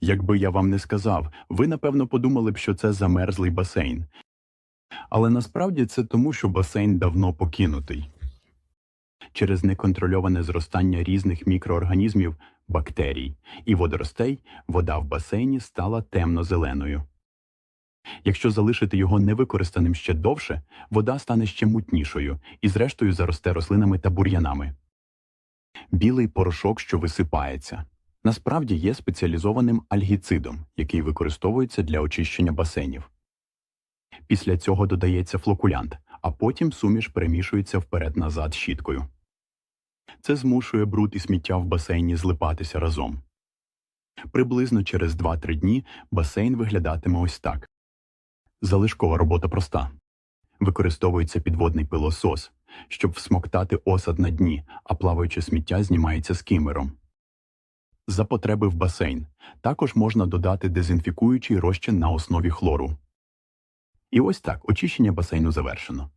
Якби я вам не сказав, ви напевно подумали б, що це замерзлий басейн. Але насправді це тому, що басейн давно покинутий. Через неконтрольоване зростання різних мікроорганізмів, бактерій і водоростей вода в басейні стала темно-зеленою. Якщо залишити його невикористаним ще довше, вода стане ще мутнішою і зрештою заросте рослинами та бур'янами. Білий порошок, що висипається, насправді є спеціалізованим альгіцидом, який використовується для очищення басейнів. Після цього додається флокулянт, а потім суміш перемішується вперед-назад щіткою. Це змушує бруд і сміття в басейні злипатися разом. Приблизно через 2-3 дні басейн виглядатиме ось так. Залишкова робота проста. Використовується підводний пилосос, щоб всмоктати осад на дні, а плаваюче сміття знімається скимером. За потреби в басейн також можна додати дезінфікуючий розчин на основі хлору. І ось так очищення басейну завершено.